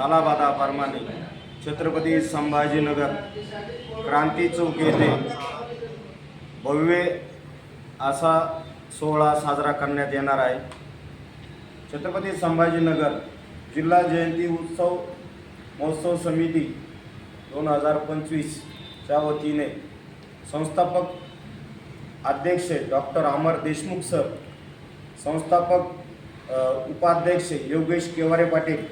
सालाबादाप्रमाणे छत्रपती संभाजीनगर क्रांती चौक येथे भव्य असा सोहळा साजरा करण्यात येणार आहे. छत्रपती संभाजीनगर जिल्हा जयंती उत्सव महोत्सव समिती दोन हजार पंचवीसच्या वतीने संस्थापक अध्यक्ष डॉक्टर अमर देशमुख सर संस्थापक उपाध्यक्ष योगेश केवारे पाटील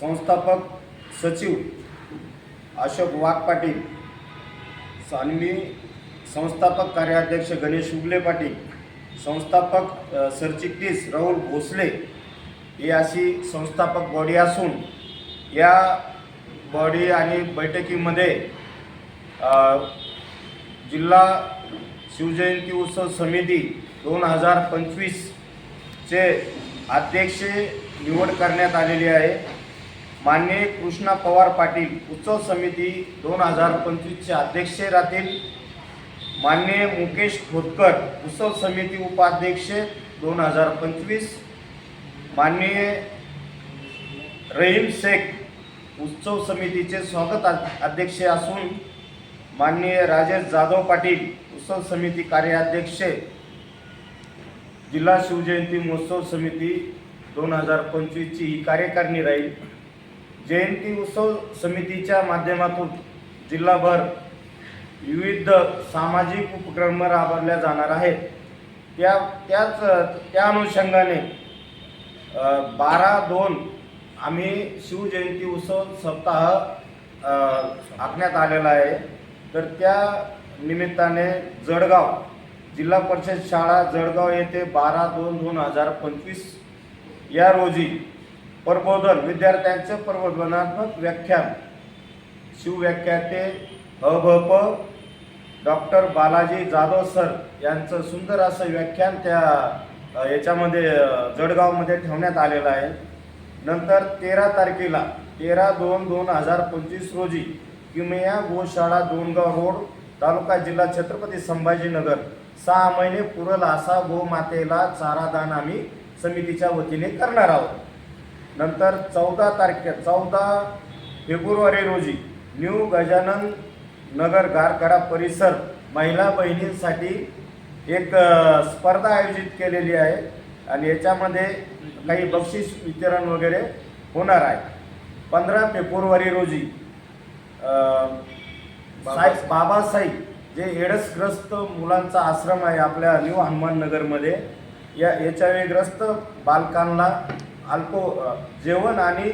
संस्थापक सचिव अशोक वाघ पाटील आणि संस्थापक कार्याध्यक्ष गणेश उगले पाटील संस्थापक सरचिटणीस राहुल भोसले ही अशी संस्थापक बॉडी असून या बॉडी आणि बैठकीमध्ये जिल्हा शिवजयंती उत्सव समिती दोन हजार पंचवीसचे अध्यक्ष निवड करण्यात आलेली आहे. मान्य कृष्णा पवार पाटील उत्सव समिती दोन हजार पंचवीसचे अध्यक्ष राहतील. मान्य मुकेश खोतकर उत्सव समिती उपाध्यक्ष दोन हजार पंचवीस. माननीय रहीम शेख उत्सव समितीचे स्वागत अध्यक्ष असून माननीय राजेश जाधव पाटील उत्सव समिती कार्याध्यक्ष. जिल्हा शिवजयंती महोत्सव समिती दोन हजार पंचवीसची ही कार्यकारिणी राहील. जयंती उत्सव समितीच्या माध्यमातून जिल्हाभर विविध सामाजिक उपक्रम राबवल्या जाणार आहेत. त्या त्याच त्या अनुषंगाने बारा दोन आम्ही शिवजयंती उत्सव सप्ताह आखण्यात आलेला आहे. तर त्या निमित्ताने जळगाव जिल्हा परिषद शाळा जळगाव येथे बारा दोन दोन हजार पंचवीस या रोजी प्रबोधन विद्यार्थ्यांचं प्रबोधनात्मक व्याख्यान शिवव्याख्याते अभप डॉक्टर बालाजी जाधव सर यांचं सुंदर असं व्याख्यान त्या याच्यामध्ये जडगावमध्ये जळगावमध्ये ठेवण्यात आलेलं आहे. नंतर तेरा तारखेला तेरा दोन दोन हजार पंचवीस रोजी किमया गोशाळा दोनगाव रोड तालुका जिल्हा छत्रपती संभाजीनगर सहा महिने पुरल असा गोमातेला चारादान आम्ही समितीच्या वतीने करणार आहोत. नंतर चौदा तारखे चौदा फेब्रुवारी रोजी न्यू गजानन नगर गारकडा परिसर महिला बहिणींसाठी एक स्पर्धा आयोजित केलेली आहे आणि याच्यामध्ये काही बक्षीस वितरण वगैरे होणार आहे. पंधरा फेब्रुवारी रोजी साहेब बाबासाहेब जे एडसग्रस्त मुलांचा आश्रम आहे आपल्या न्यू हनुमान नगरमध्ये या एच आय ग्रस्त बालकांना अल्पो जेवण आणि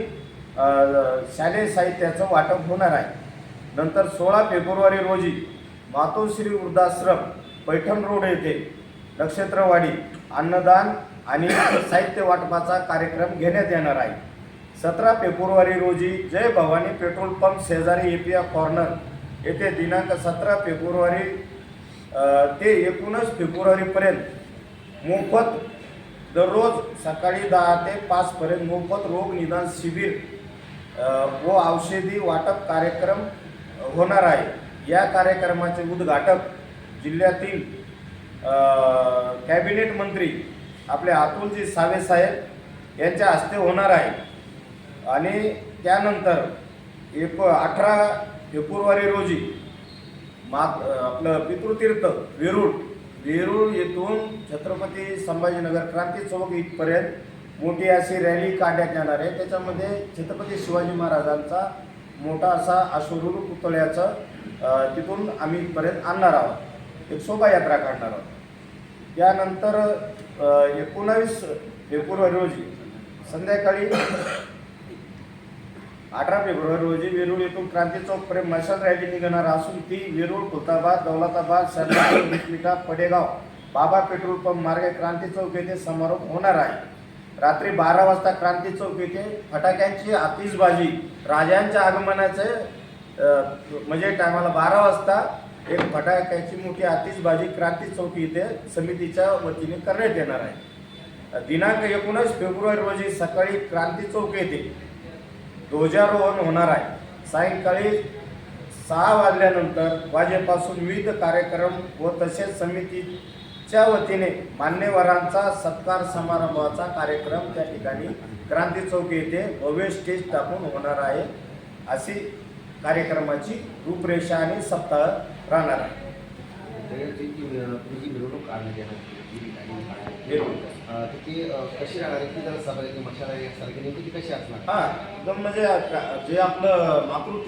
शालेय साहित्याचं वाटप होणार आहे. नंतर सोळा फेब्रुवारी रोजी मातोश्री वृद्धाश्रम पैठण रोड येथे नक्षत्रवाडी अन्नदान आणि साहित्य वाटपाचा कार्यक्रम घेण्यात येणार आहे. सतरा फेब्रुवारी रोजी जय भवानी पेट्रोल पंप शेजारी एपिया कॉर्नर येथे दिनांक सतरा फेब्रुवारी ते एकोणीस फेब्रुवारीपर्यंत मोफत दररोज सकाळी दहा ते पाचपर्यंत मोफत रोग निदान शिबिर व औषधी वाटप कार्यक्रम होणार आहे. या कार्यक्रमाचे उद्घाटक जिल्ह्यातील कॅबिनेट मंत्री आपले अतुलजी सावे साहेब यांच्या हस्ते होणार आहे. आणि त्यानंतर एक अठरा फेब्रुवारी रोजी मात आपलं पितृतीर्थ वेरूळ वेरूळ येथून छत्रपती संभाजीनगर क्रांती चौक इथपर्यंत मोठी अशी रॅली काढण्यात येणार आहे. त्याच्यामध्ये छत्रपती शिवाजी महाराजांचा मोठा असा अश्वरूर पुतळ्याचं तिथून आम्ही इथपर्यंत आणणार आहोत. एक शोभायात्रा काढणार आहोत. त्यानंतर एकोणावीस फेब्रुवारी रोजी संध्याकाळी अठरा फेब्रुवारी रोजी वेरूळ येथून क्रांती चौकपर्यंत मशाल रॅली निघणार असून ती वेरूळ खुलताबाद दौलताबाद शर्मा मिठमिठा पडेगाव बाबा पेट्रोल पंप मार्गे क्रांती चौक येथे समारोप होणार आहे. रात्री बारा वाजता क्रांती चौक येथे फटाक्यांची आतिषबाजी राजांच्या आगमनाचे म्हणजे टायमाला बारा वाजता एक फटाक्याची मोठी आतिषबाजी क्रांती चौक येथे समितीच्या वतीने करण्यात येणार आहे. दिनांक एकोणीस फेब्रुवारी रोजी सकाळी क्रांती चौक येथे ध्वजारोहण होणार आहे. सायंकाळी सहा वाजल्यानंतर वाजेपासून विविध कार्यक्रम व तसेच समितीच्या वतीने मान्यवरांचा सत्कार समारंभाचा कार्यक्रम त्या ठिकाणी क्रांती चौक येथे भव्य स्टेज टाकून होणार आहे. अशी कार्यक्रमाची रूपरेषा आणि सप्ताह राहणार आहे. त्याची जी मिरवणूक तुम्ही जी मिरवणूक काढण्यात येणार जी मिरवणूक. तर ती कशी राहणार आहे? ती जरा सभा मशाला सारखी नेमकी ती कशी असणार? हां एकदम म्हणजे का- जे आपलं मातृ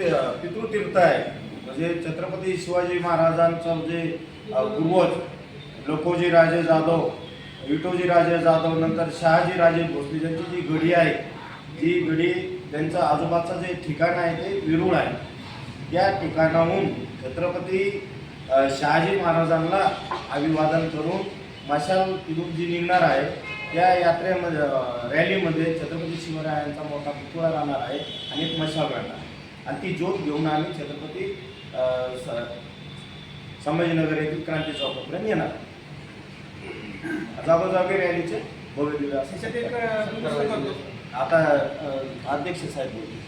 पितृतीर्थ आहे म्हणजे छत्रपती शिवाजी महाराजांचं जे अ, पूर्वज लोकोजी राजे जाधव विटोजी राजे जाधव नंतर शहाजी राजे भोसले यांची जी गडी आहे ती गडी त्यांचं आजोबाचं जे ठिकाण आहे ते विरुळ आहे. त्या ठिकाणाहून छत्रपती शहाजी महाराजांना अभिवादन करून मशाल तिथून जी निघणार आहे त्या यात्रेमध्ये रॅलीमध्ये छत्रपती शिवरायांचा मोठा पुतळा राहणार आहे आणि एक मशाल राहणार आणि ती ज्योत घेऊन आम्ही छत्रपती संभाजीनगर येथील क्रांती चौकापर्यंत येणार जागोजागी रॅलीचे भव्य करतो. आता अध्यक्ष साहेब बोलतील.